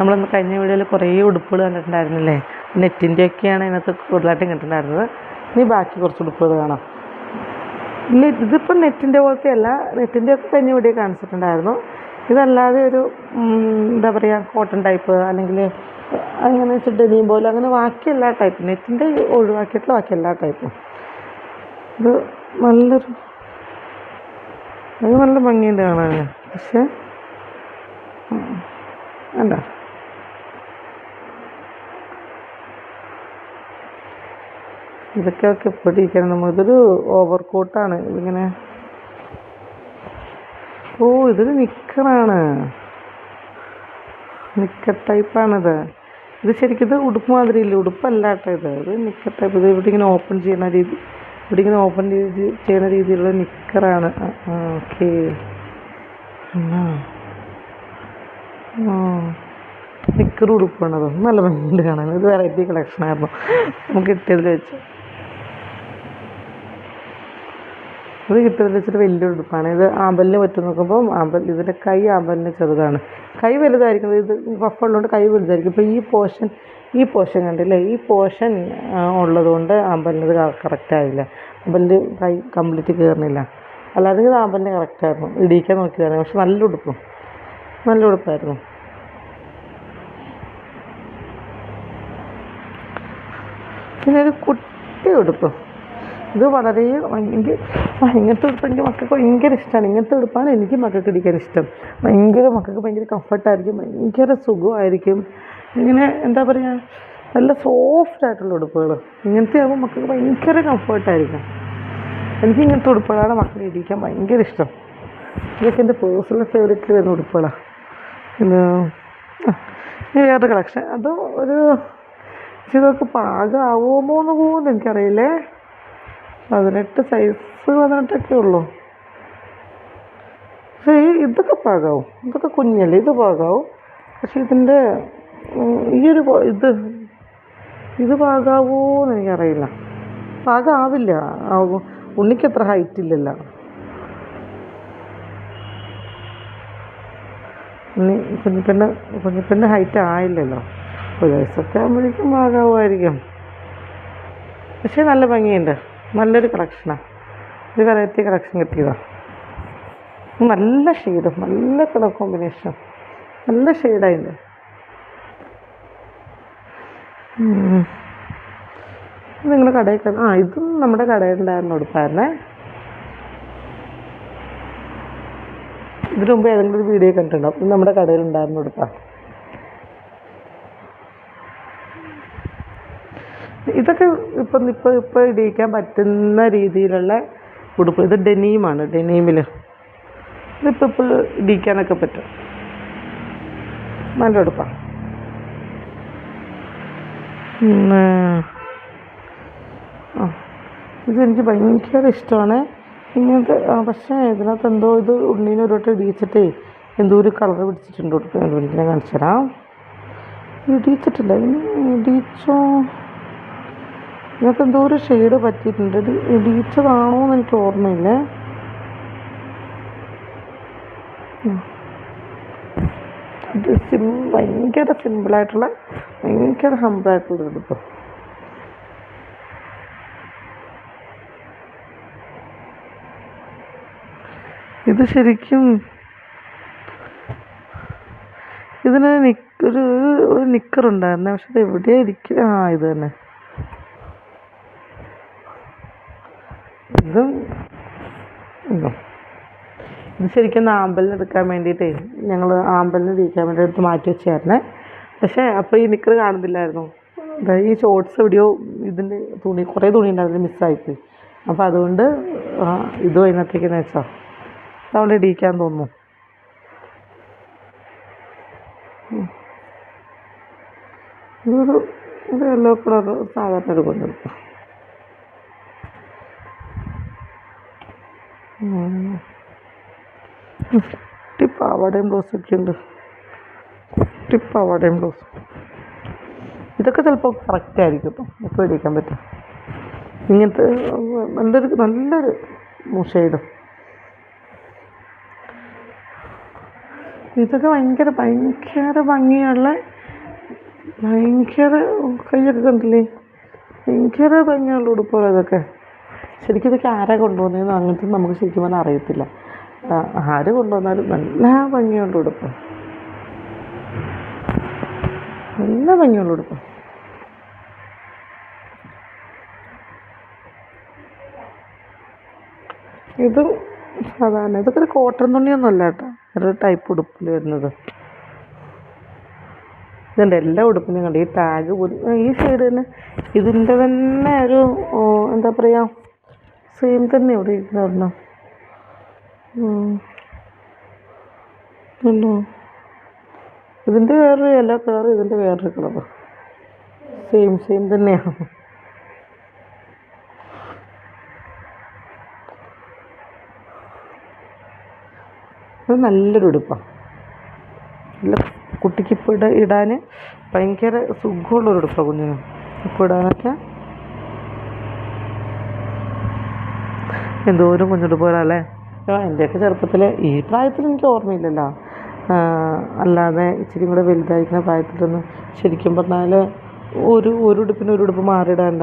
നമ്മൾ കഴിഞ്ഞ വീഡിയോയിൽ കുറേ ഉടുപ്പുകൾ കണ്ടിട്ടുണ്ടായിരുന്നില്ലേ? നെറ്റിന്റെ ഒക്കെയാണ് ഇതിനകത്ത് കൂടുതലായിട്ടും കണ്ടിട്ടുണ്ടായിരുന്നത്. ഇനി ബാക്കി കുറച്ച് ഉടുപ്പുകൾ കാണാം. ഇതിപ്പോൾ നെറ്റിന്റെ പോലത്തെ അല്ല നെറ്റിന്റെ ഒക്കെ കഴിഞ്ഞ വീഡിയോ കാണിച്ചിട്ടുണ്ടായിരുന്നു. ഇതല്ലാതെ ഒരു എന്താ പറയുക കോട്ടൺ ടൈപ്പ് അല്ലെങ്കിൽ അങ്ങനെ വെച്ചാൽ ഡെനിയും പോലും അങ്ങനെ ബാക്കി എല്ലാ ടൈപ്പും നെറ്റിന്റെ ഒഴിവാക്കിയിട്ടുള്ള ബാക്കി എല്ലാ ടൈപ്പും ഇത് നല്ലൊരു അത് നല്ല ഭംഗിയുണ്ട് കാണാൻ പക്ഷേ അല്ല ഇതൊക്കെ ഒക്കെ എപ്പോഴും ഇരിക്കണം നമ്മൾ ഇതൊരു ഓവർ കോട്ടാണ് ഇതിങ്ങനെ ഓ ഇതൊരു നിക്കറാണ് നിക്കർ ടൈപ്പാണിത് ഇത് ശരിക്കും ഇത് ഉടുപ്പ് മാതിരി ഇല്ല ഉടുപ്പല്ല കേട്ടോ ഇത്. ഇത് നിക്കർ ടൈപ്പ് ഇത് ഇവിടെ ഇങ്ങനെ ഓപ്പൺ ചെയ്യുന്ന രീതി ഇവിടെ ഇങ്ങനെ ഓപ്പൺ ചെയ്ത് ചെയ്യുന്ന രീതിയിലുള്ള നിക്കറാണ് ഓക്കെ നിക്കർ ഉടുപ്പാണത് നല്ല ഭംഗിയുണ്ട് കാണാൻ. ഇത് വെറൈറ്റി കളക്ഷൻ ആയിരുന്നു. നമുക്ക് കിട്ടിയതിൽ വെച്ച്. ഇത് കിട്ടുന്നത് ഇച്ചിരി വലിയ ഉടുപ്പാണ് ഇത് ആമ്പലിന് പറ്റും നോക്കുമ്പോൾ ആമ്പൽ ഇതിന്റെ കൈ ആമ്പലിന് ചെറുതാണ്. കൈ വലുതായിരിക്കും. ഇത് പഫുള്ളതുകൊണ്ട് കൈ വലുതായിരിക്കും. ഇപ്പോൾ ഈ പോർഷൻ ഈ പോർഷൻ കണ്ടില്ലേ? ഈ പോർഷൻ ഉള്ളതുകൊണ്ട് ആമ്പലിന് ഇത് കറക്റ്റ് ആയില്ല. ആമ്പലിന്റെ കൈ കംപ്ലീറ്റ് കയറുന്നില്ല. അല്ലാതെ ഇത് ആമ്പലിന് കറക്റ്റായിരുന്നു ഇടിയിക്കാൻ നോക്കിയതാണ് പക്ഷെ നല്ല ഉടുപ്പും. നല്ല ഉടുപ്പായിരുന്നു. പിന്നെ ഒരു കുട്ടി ഉടുപ്പ്. ഇത് വളരെ എനിക്ക് ഇങ്ങനത്തെ ഉടുപ്പ് എനിക്ക് മക്കൾക്ക് ഭയങ്കര ഇഷ്ടമാണ് ഇങ്ങനത്തെ ഉടുപ്പാണ് എനിക്ക് മക്കൾക്ക് ഇടിക്കാൻ ഇഷ്ടം. ഭയങ്കര മക്കൾക്ക് ഭയങ്കര കംഫർട്ടായിരിക്കും ഭയങ്കര സുഖമായിരിക്കും. ഇങ്ങനെ എന്താ പറയുക നല്ല സോഫ്റ്റ് ആയിട്ടുള്ള ഉടുപ്പുകൾ ഇങ്ങനത്തെ ആകുമ്പോൾ മക്കൾക്ക് ഭയങ്കര കംഫർട്ടായിരിക്കും എനിക്ക് ഇങ്ങനത്തെ ഉടുപ്പുകളാണ് മക്കളെ ഇടിക്കാൻ ഭയങ്കര ഇഷ്ടം. ഇതൊക്കെ എന്റെ പേഴ്സണൽ ഫേവറേറ്റിൽ വരുന്ന ഉടുപ്പുകളാണ് പിന്നെ വേറെ കളക്ഷൻ അത് ഒരു പക്ഷെ ഇതൊക്കെ പാകമാവുമോ എന്ന് പോകുമെന്ന് എനിക്കറിയില്ലേ. പതിനെട്ട് സൈസ് പതിനെട്ടൊക്കെ ഉള്ളൂ. പക്ഷേ ഈ ഇതൊക്കെ പാകാവും. ഇതൊക്കെ കുഞ്ഞല്ലേ ഇത് പാകാവും. പക്ഷെ ഇതിന്റെ ഈ ഒരു ഇത് ഇത് പാകാവോ എന്ന് എനിക്കറിയില്ല. പാകാവില്ല. ഉണ്ണിക്ക് അത്ര ഹൈറ്റ് ഇല്ലല്ലോ. ഉണ്ണി കുഞ്ഞിപ്പെണ്ണ് കുഞ്ഞിപ്പെണ്ണ് ഹൈറ്റ് ആയില്ലല്ലോ. ഒരു വയസ്സൊക്കെ ആകുമ്പോഴേക്കും പാകാവുമായിരിക്കും. പക്ഷേ നല്ല ഭംഗിയുണ്ട്. നല്ലൊരു കളക്ഷനാണ് ഒരു വെറൈറ്റി കളക്ഷൻ കിട്ടിയതാണ് നല്ല ഷെയ്ഡും നല്ല കളർ കോമ്പിനേഷൻ നല്ല ഷെയ്ഡായിട്ട് നിങ്ങൾ കടയിൽ ആ ഇതും നമ്മുടെ കടയിലുണ്ടായിരുന്ന ഉടുപ്പായിരുന്നേ ഇതിനു മുമ്പ് ഏതെങ്കിലും ഒരു വീഡിയോ കണ്ടിട്ടുണ്ടാവും ഇത് നമ്മുടെ കടയിലുണ്ടായിരുന്നു ഉടുപ്പാണ് ഇതൊക്കെ ഇപ്പം ഇപ്പം ഇപ്പം ഇടിയിക്കാൻ പറ്റുന്ന രീതിയിലുള്ള ഉടുപ്പ്. ഇത് ഡെനീമാണ് ഡെനീമിൽ ഇതിപ്പോൾ ഇപ്പോൾ ഇടിയിക്കാനൊക്കെ പറ്റും. നല്ല ഉടുപ്പാണ് ഇതെനിക്ക് ഭയങ്കര ഇഷ്ടമാണ്. ഇങ്ങനത്തെ പക്ഷേ ഇതിനകത്ത് എന്തോ ഇത് ഉണ്ണീനെ ഒരു വട്ടം ഇടിയിച്ചിട്ടേ എന്തോ ഒരു കളർ പിടിച്ചിട്ടുണ്ട് ഉടുപ്പ് കാണിച്ചു തരാം ഇടിയിച്ചിട്ടില്ല ഇനി ഇടിയിച്ചോ ഇതിനകത്ത് എന്തോ ഒരു ഷെയ്ഡ് പറ്റിയിട്ടുണ്ട്. ഇത് ഇടിയിച്ചതാണോ എന്ന് എനിക്ക് ഓർമ്മയില്ല. ഇത് സിം ഭയങ്കര സിമ്പിളായിട്ടുള്ള ഭയങ്കര ഹമ്പിളായിട്ടുള്ള ഉടുപ്പ് ഇത് ശരിക്കും ഇതിന് നിക്ക് ഒരു ഒരു നിക്കറുണ്ടായിരുന്നേ. പക്ഷെ ഇത് എവിടെയാ ഇരിക്കുക ആ ഇത് തന്നെ. ഇതും ഇതും. ശരിക്കും ആമ്പലിന് എടുക്കാൻ വേണ്ടിയിട്ടേ ഞങ്ങൾ ആമ്പലിന് തിരിക്കാൻ വേണ്ടി എടുത്ത് മാറ്റി വെച്ചായിരുന്നേ. പക്ഷേ അപ്പോൾ ഈ നിക്കർ കാണുന്നില്ലായിരുന്നു. ഈ ഷോർട്സ് വീഡിയോ ഇതിന്റെ തുണി കുറേ തുണി ഉണ്ടായിരുന്നു മിസ്സായിപ്പോയി. അപ്പോൾ അതുകൊണ്ട് ഇതും അതിനകത്തേക്ക് വെച്ചാൽ അവിടെ ഇടിയിക്കാൻ തോന്നുന്നു. ഇതൊരു ഒരു യെല്ലോ കളർ സാധാരണ ഒരു കുട്ടി പാവാടയും ബ്ലൗസൊക്കെ ഉണ്ട്. കുട്ടി പാവാടയും ബ്ലൗസും ഇതൊക്കെ ചിലപ്പോൾ കറക്റ്റ് ആയിരിക്കും കേട്ടോ ഇപ്പോൾ ഇടിക്കാൻ പറ്റും ഇങ്ങനത്തെ നല്ലൊരു നല്ലൊരു ഷെയ്ഡും ഇതൊക്കെ ഭയങ്കര ഭയങ്കര ഭംഗിയുള്ള ഭയങ്കര കൈയൊക്കെ കണ്ടില്ലേ? ഭയങ്കര ഭംഗിയുള്ള ഉടുപ്പുകൾ ഇതൊക്കെ. ശരിക്കും ഇതൊക്കെ ആരാ കൊണ്ടുപോകുന്നതെന്ന് അങ്ങനത്തെ നമുക്ക് ശരിക്കും പറഞ്ഞാൽ അറിയത്തില്ല. ആര് കൊണ്ടുവന്നാലും നല്ല ഭംഗിയുള്ള ഉടുപ്പ്. നല്ല ഭംഗിയുള്ള ഉടുപ്പ്. ഇത് സാധാരണ ഇതൊക്കെ ഒരു കോട്ടൺ തുണിയൊന്നും അല്ല കേട്ടോ. ഒരു ടൈപ്പ് ഉടുപ്പിൽ വരുന്നത്. ഇതുണ്ട് എല്ലാ ഉടുപ്പിനും കണ്ടു ഈ ടാഗ് ഈ സൈഡ് തന്നെ ഇതിന്റെ തന്നെ ഒരു എന്താ പറയുക സെയിം തന്നെ ഇവിടെ ഇരിക്കുന്ന ഉണ്ടോ ഇതിന്റെ വേറൊരു എല്ലാ കളറും ഇതിന്റെ വേറൊരു കളർ സെയിം സെയിം തന്നെയാണ്. അത് നല്ലൊരു ഉടുപ്പാണ് നല്ല കുട്ടിക്ക് ഇപ്പോൾ ഇട ഇടാൻ ഭയങ്കര സുഖമുള്ളൊരു ഉടുപ്പാണ് കുഞ്ഞിന്. ഇപ്പോൾ ഇടാനൊക്കെ എന്തോരം കുഞ്ഞുടുപ്പുകളല്ലേ എന്റെയൊക്കെ ചെറുപ്പത്തിൽ ഈ പ്രായത്തിൽ എനിക്ക് ഓർമ്മയില്ലല്ലോ. അല്ലാതെ ഇച്ചിരി കൂടെ വലുതായിരിക്കുന്ന പ്രായത്തിലൊന്നും ശരിക്കും പറഞ്ഞാൽ ഒരു ഒരു ഉടുപ്പിന് ഒരു ഉടുപ്പ് മാറിയിടാൻ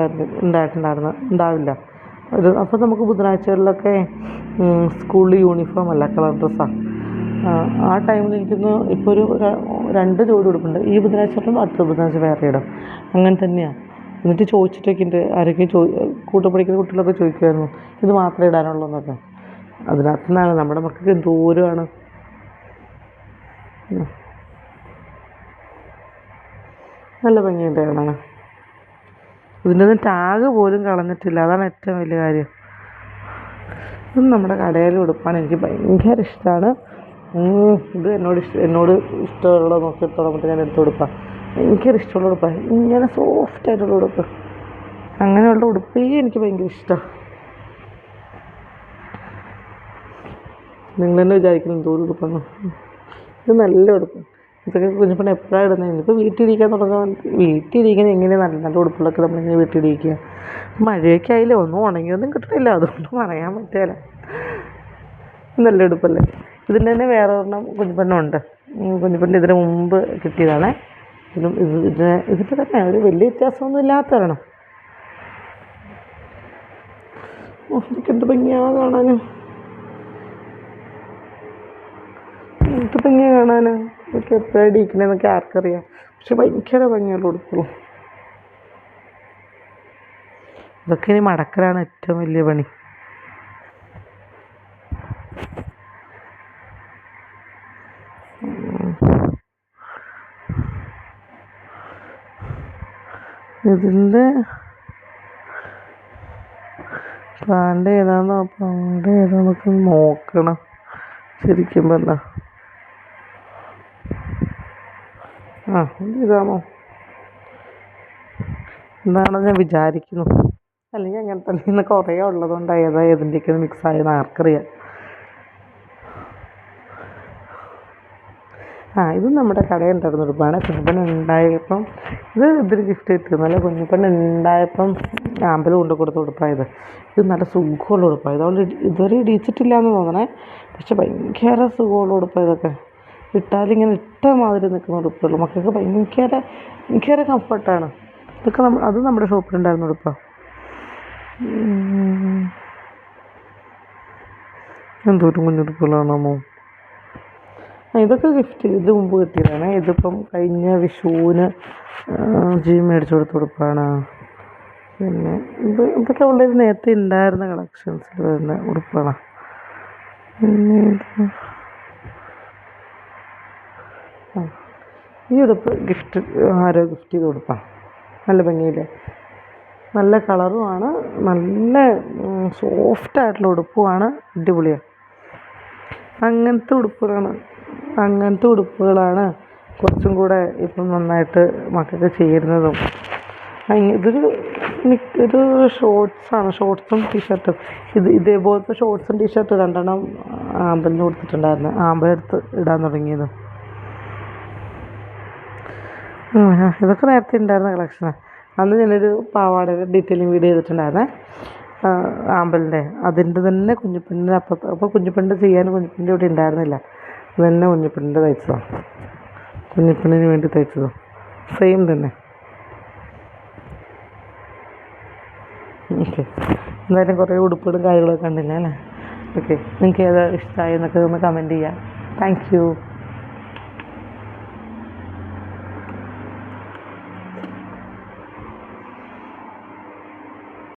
ഉണ്ടായിട്ടുണ്ടായിരുന്നു ഉണ്ടാവില്ല. ഒരു അപ്പോൾ നമുക്ക് ബുധനാഴ്ചകളിലൊക്കെ സ്കൂളിൽ യൂണിഫോം അല്ല കളർ ഡ്രസ്സാണ് ആ ടൈമിൽ എനിക്കൊന്ന് ഇപ്പോൾ ഒരു രണ്ട് ജോഡി ഉടുപ്പുണ്ട്. ഈ ബുധനാഴ്ച ഇടും അടുത്ത ബുധനാഴ്ച വേറെ ഇടം. അങ്ങനെ തന്നെയാണ് എന്നിട്ട് ചോദിച്ചിട്ടൊക്കെ ഉണ്ട് ആരൊക്കെയും ചോ കൂട്ടപ്പടിക്കുന്ന കുട്ടികളൊക്കെ ചോദിക്കുമായിരുന്നു ഇത് മാത്രമേ ഇടാനുള്ളൂ എന്നൊക്കെ. അതിനകത്തു നിന്നാണ് നമ്മുടെ മക്കൾക്ക് ദൂരമാണ് നല്ല ഭംഗിയുണ്ട് കാണാൻ. ഇതിന്റെ ഒന്നും ടാഗ് പോലും കളഞ്ഞിട്ടില്ല. അതാണ് ഏറ്റവും വലിയ കാര്യം. ഇത് നമ്മുടെ കടയിൽ ഉടുപ്പാണ്. എനിക്ക് ഭയങ്കര ഇഷ്ടമാണ്. ഇത് എന്നോട് ഇഷ്ടം എന്നോട് ഇഷ്ടമുള്ള നോക്കി തുടങ്ങിയിട്ട് ഞാൻ എടുത്ത് ഉടുപ്പാണ് ഭയങ്കര ഇഷ്ടമുള്ള ഉടുപ്പാണ് ഇങ്ങനെ സോഫ്റ്റ് ആയിട്ടുള്ള ഉടുപ്പ്. അങ്ങനെയുള്ള ഉടുപ്പേ എനിക്ക് ഭയങ്കര ഇഷ്ടമാണ് നിങ്ങൾ തന്നെ വിചാരിക്കുന്നു എന്തോ ഉടുപ്പാണ്. ഇത് നല്ല ഉടുപ്പ്. ഇതൊക്കെ കുഞ്ഞിപ്പണ എപ്പോഴാണ് ഇടുന്നത് ഇനിയിപ്പോൾ വീട്ടിലിരിക്കാൻ തുടങ്ങാൻ വീട്ടിലിരിക്കാൻ എങ്ങനെ നല്ല നല്ല ഉടുപ്പുകളൊക്കെ നമ്മളിങ്ങനെ വീട്ടിലിരിക്കുക. മഴയൊക്കെ ആയില്ല? ഒന്നും ഉണങ്ങിയൊന്നും കിട്ടണില്ല. അതുകൊണ്ട് പറയാൻ പറ്റില്ല നല്ല ഉടുപ്പല്ലേ? ഇതിന്റെ തന്നെ വേറെ ഒരെണ്ണം കുഞ്ഞിപ്പെണ്ണുണ്ട് കുഞ്ഞിപ്പെണ്ണ് ഇതിന് മുമ്പ് കിട്ടിയതാണേ. ഇതിലും ഇത് ഇതിന് ഇതിന്റെ തന്നെ ഒരു വലിയ വ്യത്യാസമൊന്നും ഇല്ലാത്ത ഒരെണ്ണം. എന്ത് ഭംഗിയാണ് കാണാനും. എന്ത് ഭംഗിയാണ് കാണാൻ ഇതൊക്കെ എപ്പോഴാണ് ഇരിക്കണേന്നൊക്കെ ആർക്കറിയാം. പക്ഷെ ഭയങ്കര ഭംഗിയുള്ള ഉടുപ്പുള്ളൂ ഇതൊക്കെ ഇനി മടക്കലാണ് ഏറ്റവും വലിയ പണി. ഇതിന്റെ പാന്റെ ഏതാണെന്നോ പാന്റെ ഏതാണെന്നൊക്കെ നോക്കണം. ശരിക്കും പറഞ്ഞാൽ ആ എന്ത് ഇതാണോ? എന്താണെന്ന് ഞാൻ വിചാരിക്കുന്നു. അല്ലെങ്കിൽ അങ്ങനെ തന്നെ ഇന്ന് കുറേ ഉള്ളതുകൊണ്ട് ഏതാ ഏതിന്റെയൊക്കെ മിക്സ് ആയെന്ന് ആർക്കറിയാം. ആ ഇത് നമ്മുടെ കടയിൽ ഉണ്ടായിരുന്ന ഉടുപ്പാണ് കുഞ്ഞിപ്പെണ്ണ് ഉണ്ടായപ്പം ഇത് ഇതിന് ഗിഫ്റ്റ് കിട്ടിയത് നല്ല കുഞ്ഞുപ്പണ്ണ് ഉണ്ടായപ്പം ആമ്പൽ കൊണ്ട് കൊടുത്ത ഉടുപ്പായത് ഇത് നല്ല സുഖമുള്ള ഉടുപ്പായത് അവൾ ഇതുവരെ ഇടിച്ചിട്ടില്ല എന്ന് തോന്നണേ. പക്ഷെ ഭയങ്കര സുഖമുള്ള ഉടുപ്പാണ് ഇതൊക്കെ. ഇട്ടാലിങ്ങനെ ഇട്ട മാതിരി നിൽക്കുന്ന ഉടുപ്പുള്ളൂ മക്കൾക്ക് ഭയങ്കര ഭയങ്കര കംഫർട്ടാണ് ഇതൊക്കെ നമ്മൾ അത് നമ്മുടെ ഷോപ്പിലുണ്ടായിരുന്ന ഉടുപ്പാണ് എന്തോരം കുഞ്ഞുടുപ്പുകളാണോ ഇതൊക്കെ ഗിഫ്റ്റ് ഇത് മുമ്പ് കിട്ടിയതാണ്. ഇതിപ്പം കഴിഞ്ഞ വിഷുവിന് ജി മേടിച്ചു കൊടുത്ത ഉടുപ്പാണ്. പിന്നെ ഇത് ഇതൊക്കെ വളരെ നേരത്തെ ഉണ്ടായിരുന്ന കളക്ഷൻസിൽ വരുന്ന ഉടുപ്പാണ്. പിന്നെ ഈ ഉടുപ്പ് ഗിഫ്റ്റ് ആരോ ഗിഫ്റ്റ് ചെയ്ത് ഉടുപ്പാണ് നല്ല ഭംഗിയില്ലേ നല്ല കളറുമാണ് നല്ല സോഫ്റ്റ് ആയിട്ടുള്ള ഉടുപ്പുമാണ് അടിപൊളിയാണ്. അങ്ങനത്തെ ഉടുപ്പുകളാണ്. അങ്ങനത്തെ ഉടുപ്പുകളാണ് കുറച്ചും കൂടെ ഇപ്പം നന്നായിട്ട് മക്കൾക്ക് ചേരുന്നതും. ഇതൊരു ഇതൊരു ഷോർട്സാണ് ഷോർട്സും ടീഷർട്ടും ഇത് ഇതേപോലത്തെ ഷോർട്ട്സും ടീഷർട്ടും രണ്ടെണ്ണം ആമ്പലിന് കൊടുത്തിട്ടുണ്ടായിരുന്നു. ആമ്പലെടുത്ത് ഇടാൻ തുടങ്ങിയത്. ഇതൊക്കെ നേരത്തെ ഉണ്ടായിരുന്ന കളക്ഷനാണ് അന്ന് ഞാനൊരു പാവാട ഡീറ്റെയിലിംഗ് വീഡിയോ ചെയ്തിട്ടുണ്ടായിരുന്നേ. ആമ്പലിന്റെ. അതിന്റെ തന്നെ കുഞ്ഞുപെണ്ണിന്റെ അപ്പുറത്ത്. അപ്പോൾ കുഞ്ഞുപെണ്ണിന്റെ ചെയ്യാൻ കുഞ്ഞുപെണ്ണിന്റെ ഇവിടെ ഉണ്ടായിരുന്നില്ല. ഇത് തന്നെ കുഞ്ഞുപെണ്ണിന്റെ തയ്ച്ചതാണ് കുഞ്ഞുപെണ്ണിന് വേണ്ടി തയ്ച്ചതും. സെയിം തന്നെ. ഓക്കെ എന്തായാലും കുറേ ഉടുപ്പുകളും കാര്യങ്ങളൊക്കെ കണ്ടില്ല അല്ലേ? ഓക്കെ നിങ്ങൾക്ക് ഏതാ ഇഷ്ടമായി എന്നൊക്കെ ഒന്ന് കമന്റ് ചെയ്യാം. Thank you